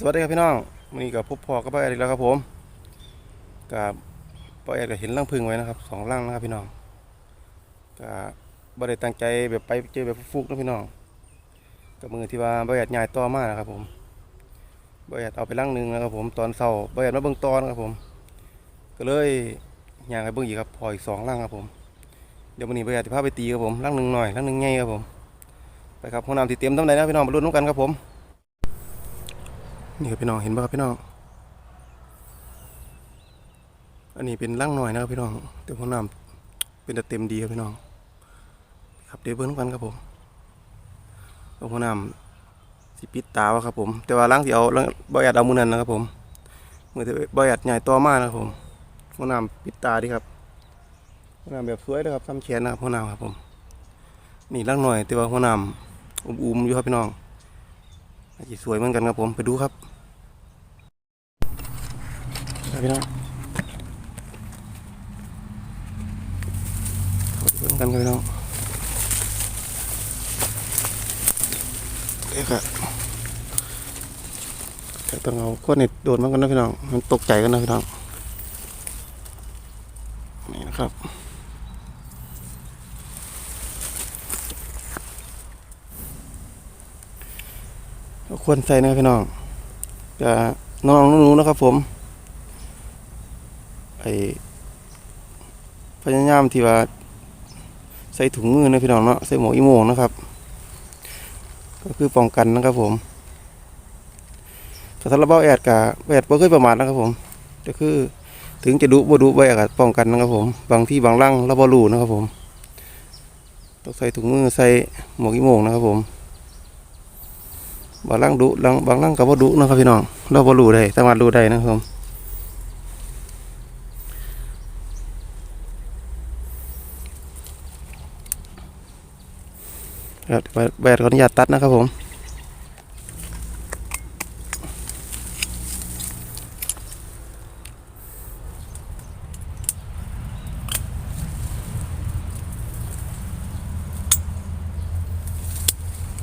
สวัสดีครับพี่น้องวันนี้กับพบพอกับป้าแอดอีกแล้วครับผมกับป้าแอดก็เห็นรังพึ่งไว้นะครับสองรังนะครับพี่น้องกับบ่ได้ตั้งใจแบบไปเจอแบบฟุกๆนะพี่น้องกับมือที่ว่าป้าแอดย้ายต่อมากนะครับผมป้าแอดเอาไปรังหนึ่งนะครับผมตอนเช้าป้าแอดมาเบิ่งตอนครับผม ก็เลยย่างไปเบิ่งอีกครับพออีกสองรังครับผมเดี๋ยววันนี้ป้าแอดจะพาไปตีครับผมรังหนึ่งหน่อยรังหนึ่งใหญ่ครับผมไปครับห้องน้ำที่เตรียมทำไหนนะพี่น้องมาลุ้นกันครับผม นี่ครับพี่น้องเห็นป่ะครับพี่น้อง อันนี้เป็นร่างหน่อยนะครับพี่น้อง แต่หัวน้ำเป็นเต็มดีครับพี่น้อง ครับเดี๋ยวเบิ้งกันครับผมเอาหัวน้ำสิปิดตาวะครับผม แต่ว่าร่างที่เอาร่างบอยัดเอามือนั้นนะครับผมมือที่บอยัดใหญ่ตัวมากนะครับผมหัวน้ำปิดตาดีครับหัวน้ำแบบสวยนะครับซ้ำแขนนะครับหัวน้ำครับผม นี่ร่างหน่อยแต่ว่าหัวน้ำอุ้มๆอยู่ครับพี่น้อง อาจจะสวยเหมือนกันครับผมไปดูครับไปพี่น้องสวยเหมือนกันครับพี่น้องเอ๊ะครับแต่ต้องเอาขวดเน็ตโดนมือนกันนะพี่น้อง มันตกใจกันนะพี่น้อง นี่นะครับ ควรใส่นะพี่น้องจะน้องหนูนะครับผมไอพยายามที่ว่าใส่ถุงมือนะพี่น้องเนาะใส่หมวกอีโมงนะครับ ก็คือป้องกันนะครับผมแต่ถ้าเราเบ้าแอดกับแอดบ่เคยประมาทนะครับผมก็คือถึงจะดุบ่ดุบ่แอดกับป้องกันนะครับผมบางที่บางร่างเราบ่รู้นะครับผมต้องใส่ถุงมือใส่หมวกอีโมงนะครับผม บางรังดุลังบางรังกับ่ดุนะครับพี่น้อง เราบ่รู้ได้สามารถรู้ได้นะครับผมครับแบดขออนุญาตตัดนะครับผม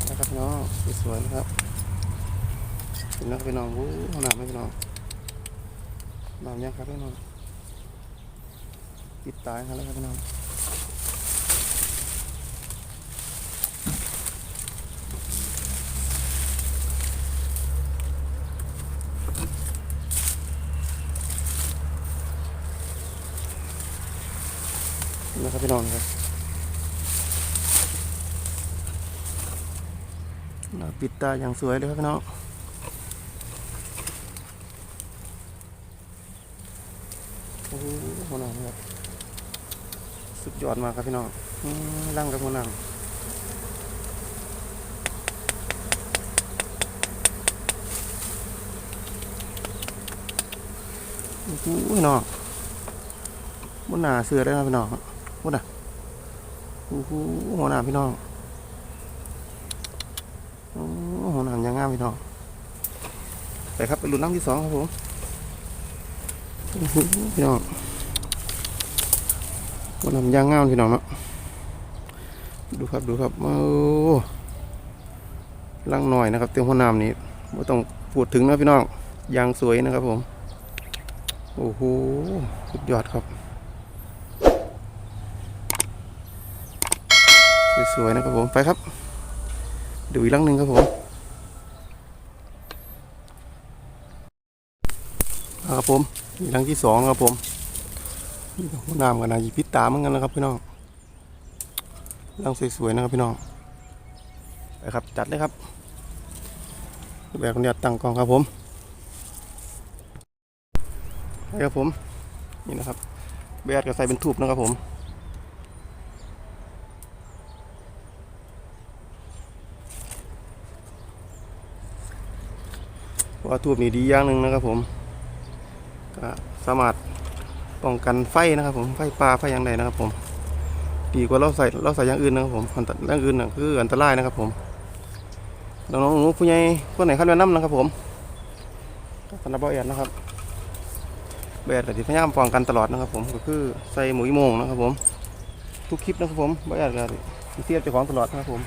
นะครับพี่น้องสวยๆนะครับ เห็นแล้วครับ พี่น้องโอ้ห้องน้ำไหมพี่น้องน้ำยังครับพี่น้องติดตายครับแล้วครับพี่น้องนแล้วครับพี่น้องครับปิดตาอย่างสวยเลยครับพี่น้อง โอ้โหหัวหน้าครับ สุดยอดมากครับพี่น้องร่างกับหัวหน้าโอ้โหพี่น้องบนหน้าเสือได้ครับพี่น้องบนน่ะโอ้โหหัวหน้าพี่น้องอหัวหน้ายังงามพี่น้องไปครับไปลุ้นน้ำที่สองครับผมอื้อหือพี่น้อง วันน้ำยางงามพี่น้องเนาะดูครับดูครับโอ้ลังหน่อยนะครับ เตียงหัวน้ำนี้ไม่ต้องพูดถึงนะพี่น้องยางสวยนะครับผม โอ้โหสุดยอดครับ สวยๆนะครับผมไปครับ ดูอีกลังหนึ่งครับผมครับผมมีลังที่สองครับผม หัวน้ำกันนะยีพิษตาเหมือนกันนะครับพี่น้องรังสวยๆนะครับพี่น้องไปครับจัดเลยครับแบบคนเดียวตั้งกองครับผมไปครับผมนี่นะครับแบดก็ใส่เป็นทูบนะครับผมว่าทูบนี่ดีอย่างหนึ่งนะครับผมก็สามารถ ป้องกันไฟนะครับ ผมไฟป่าไฟอย่างใดนะครับ ผม ดีกว่าเราใส่เราใส่อย่างอื่นนะครับ ผมอันตอย่างอื่นน่ะคืออันตรายนะครับ ผมน้องๆหนูผู้ใหญ่คนไหนขั้นแนะนำนะครับ ผมก็สำหรับเบาแอดนะครับเบาแอดก็สิพยายามป้องกันตลอดนะครับ ผมก็คือใส่หมุยโมงนะครับ ผม ทุกคลิปนะครับ ผมเบาแอดก็สิเทียบเจ้าของตลอดนะครับ ผม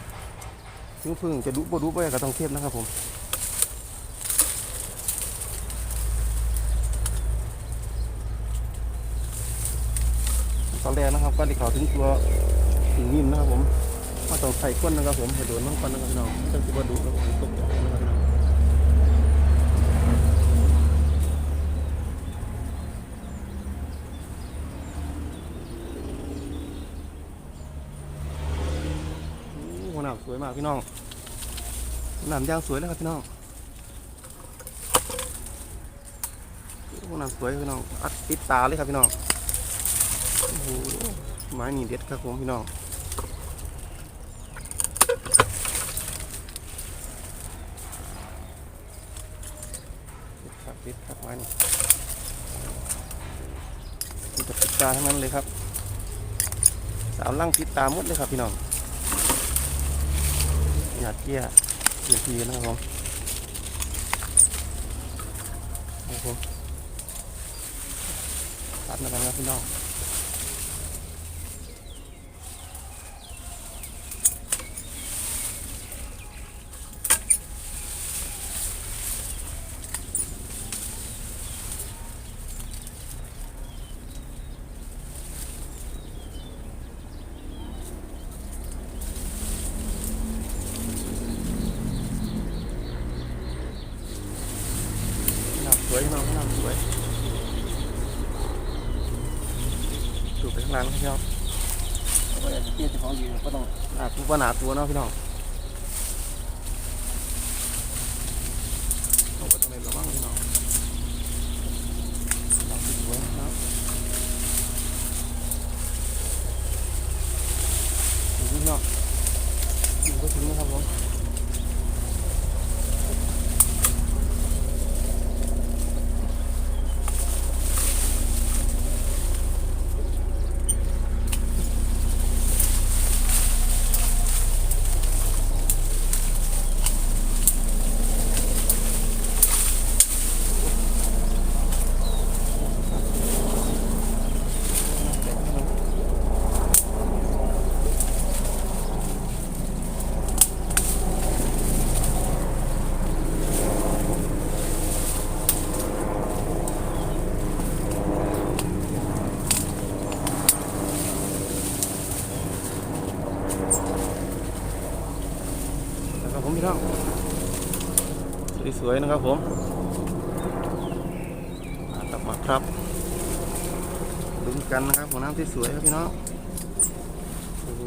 ถึงพึ่งจะดุบ่ดุเบาแอดก็ต้องเทียบนะครับ ผม อนแรกนะครับก็ที่เขาถึงตัวถึงนิ่มนะครับผมมาต้องใส่ก้นนะครับผมให้โดนน้ำก้นนะครับพี่น้องจังสิบ่ดูแล้วผมตกใจนะครับพี่น้องหน้ำสวยมากพี่น้องน้ำยางสวยเลยครับพี่น้องหน้ำสวยพี่น้องอัดติดตาเลยครับพี่น้อง โอ้โหไม้นี่เด็ดครับผมพี่น้องติดครับติดครับไว้นี่มีแต่ติดตาทั้งนั้นเลยครับ สาวล่างติดตาหมดเลยครับพี่น้องหยาดเกี้ยเกียทีนะครับผมครับผมตัดนะครับพี่น้องน้ำสวยพี่น้องน้ำสวยดูไปข้างล่างนครับพี่น้องก็อยากจะเตี้ยเจะของยืนก็ต้องหนาตัวว่าหนาตัวเนาะพี่น้องเอาไปตรงไหนระวังพี่น้องน้ำสวนะครับถึงพี่น้องก็ถึงนะครับผม นะครับผมพี่น้อง สวยๆนะครับผมมากลับมาครับลุ้นกันนะครับหัวน้ำที่สวยครับพี่น้องโอ้โห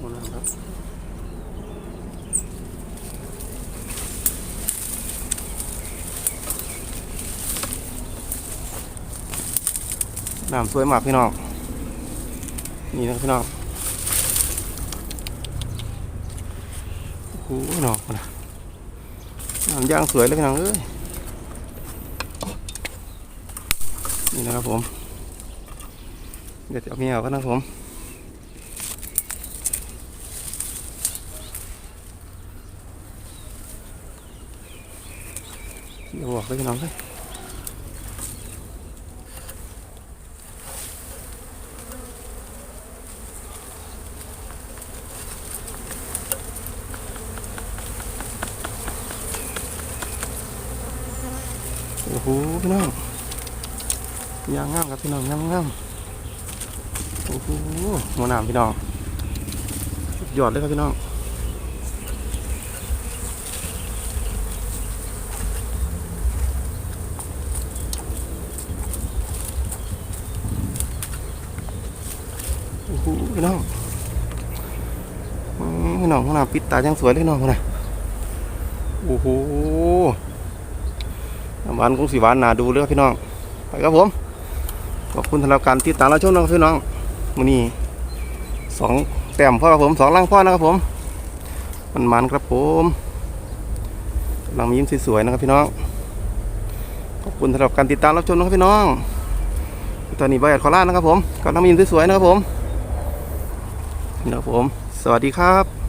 หัวน้ำครับน้ำสวยมากพี่น้องนี่นะครับพี่น้องโอ้โหหนอกนะ น้ำย่างสวยเลยพี่น้องเอ้ยนี่นะครับผม เดี๋ยวจะเอาเมียออกันนะครับผมเดี๋ยวบอกเลยพี่น้องเลย โอ้โหพี่น้องยางงามครับพี่น้องยางงามโอ้โหหัวหนามพี่น้องสุดยอดเลยครับพี่น้องโอ้โหพี่น้องพี่น้องหัวหนามปิดตายังสวยเลยน้องนะโอ้โห หวานคงสีหวานหนาดูเลยครับพี่น้อง ไปครับผม ขอบคุณสำหรับการติดตามเราชมนะครับพี่น้องมือนี้สองแต้มพ่อครับผมสองล่างพ่อนะครับผม มันมันครับผมกำลังมียิ้มสวยๆนะครับพี่น้อง ขอบคุณสำหรับการติดตามรับชมนะครับพี่น้อง ตอนนี้บอยแอดขอลานะครับผมกำลังมียิ้มสวยๆนะครับผมนี่นะครับผม สวัสดีครับ